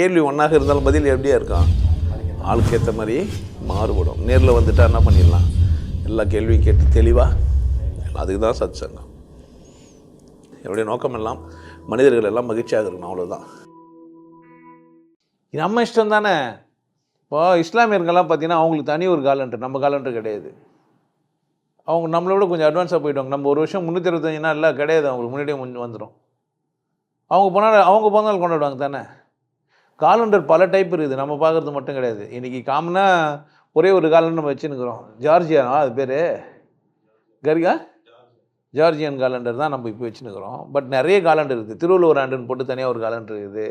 கேள்வி ஒன்றாக இருந்தாலும் பதில் எப்படியா இருக்கும்? ஆளுக்கு ஏற்ற மாதிரி மாறுபடும். நேரில் வந்துட்டா என்ன பண்ணிடலாம்? எல்லா கேள்வியும் கேட்டு தெளிவாக அதுக்கு தான் சத் சங்கம் என்னுடைய நோக்கம் எல்லாம் மனிதர்கள் எல்லாம் மகிழ்ச்சியாக இருக்கணும் அவ்வளோதான் நம்ம இஷ்டம் தானே? இப்போ இஸ்லாமியர்கள்லாம் பார்த்தீங்கன்னா அவங்களுக்கு தனி ஒரு காலண்டர் நம்ம காலண்டர் கிடையாது. அவங்க நம்மளை விட கொஞ்சம் அட்வான்ஸாக போயிடுவாங்க. நம்ம ஒரு வருஷம் முந்நூற்றி இருபத்தஞ்சுனா எல்லாம் இல்லை கிடையாது அவங்களுக்கு. முன்னாடியே வந்துடும் அவங்க போனால் அவங்க பிறந்தநாள் கொண்டாடுவாங்க தானே? காலண்டர் பல டைப் இருக்குது. நம்ம பார்க்குறது மட்டும் கிடையாது. இன்றைக்கி காமனாக ஒரே ஒரு காலண்டர் நம்ம வச்சுன்னுக்குறோம் ஜார்ஜியானா? அது பேர்? கரிகா? ஜார்ஜியன் காலண்டர் தான் நம்ம இப்போ வச்சுன்னுக்குறோம் பட் நிறைய காலண்டர் இருக்குது. திருவள்ளுவர் ஆண்டுன்னு போட்டு தனியாக ஒரு காலண்டர் இருக்குது.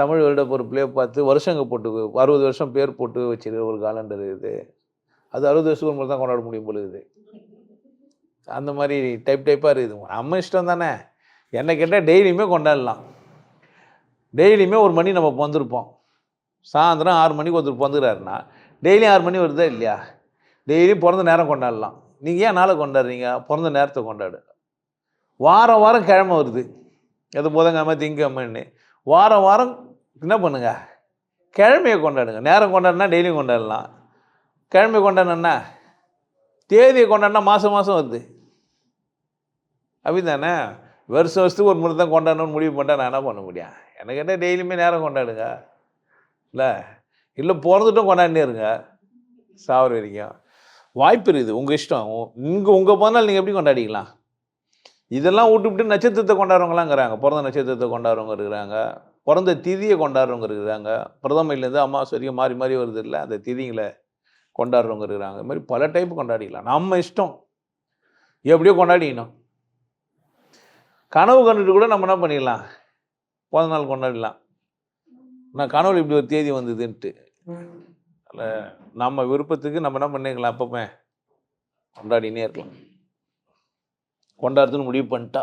தமிழ் வருட பொறுப்புலேயே பார்த்து வருஷங்க போட்டு அறுபது வருஷம் பேர் போட்டு வச்சிருக்கிற ஒரு காலண்டர் இருக்குது. அது அறுபது வருஷத்துக்கு முறை தான் கொண்டாட முடியும் பொழுது அந்த மாதிரி டைப் டைப்பாக இருக்குது. நம்ம இஷ்டம் தானே. என்னை கேட்டால் டெய்லியுமே கொண்டாடலாம். டெய்லியுமே ஒரு மணி நம்ம வந்திருப்போம் சாயந்தரம் ஆறு மணிக்கு ஒருத்தர் பிறந்துக்கிறாருன்னா டெய்லியும் ஆறு மணி வருதா இல்லையா? டெய்லியும் பிறந்த நேரம் கொண்டாடலாம். நீங்கள் ஏன் நாளை கொண்டாடுறீங்க? பிறந்த நேரத்தை கொண்டாடு. வாரம் வாரம் கிழமை வருது. எது புதன்கிழமை திங்கக்கிழமைன்னு வாரம் வாரம் என்ன பண்ணுங்க? கிழமையை கொண்டாடுங்க. நேரம் கொண்டாடினா டெய்லியும் கொண்டாடலாம். கிழமை கொண்டாடணுன்னா தேதியை கொண்டாடினா மாதம் மாதம் வருது. அப்படிதானே வருஷம் வருஷத்துக்கு ஒரு முறை தான் கொண்டாடணும்னு முடிவு பண்ணிட்டா நான் என்ன பண்ண முடியும்? எனக்கு என்ன டெய்லியுமே நேரம் கொண்டாடுங்க. இல்லை? இல்லை பிறந்துட்டும் கொண்டாடினே இருங்க. சாவர வரைக்கும். வாய்ப்பு இருக்குது. உங்கள் இஷ்டம். உங்கள் உங்கள் போனால் நீங்கள் எப்படி கொண்டாடிக்கலாம்? இதெல்லாம் விட்டுவிட்டு நட்சத்திரத்தை கொண்டாடுறவங்களாங்கிறாங்க. பிறந்த நட்சத்திரத்தை கொண்டாடுறவங்க இருக்கிறாங்க. பிறந்த திதியை கொண்டாடுறவங்க இருக்கிறாங்க. பிரதமையிலேருந்து அம்மா வரைக்கும் மாறி மாறி வருது இல்லை? அந்த திதிங்களை கொண்டாடுறவங்க இருக்கிறாங்க. இது மாதிரி பல டைப் கொண்டாடிக்கலாம். நம்ம இஷ்டம். எப்படியோ கொண்டாடிக்கணும். கனவு கண்டுட்டு கூட நம்ம என்ன பண்ணிடலாம்? பிறந்த நாள் கொண்டாடலாம். நான் கனவுல இப்படி ஒரு தேதி வந்ததுன்ட்டு. நம்ம விருப்பத்துக்கு நம்ம என்ன பண்ணிக்கலாம் அப்பப்போ? கொண்டாடினே இருக்கலாம். கொண்டாடுறதுன்னு முடிவு பண்ணிட்டா.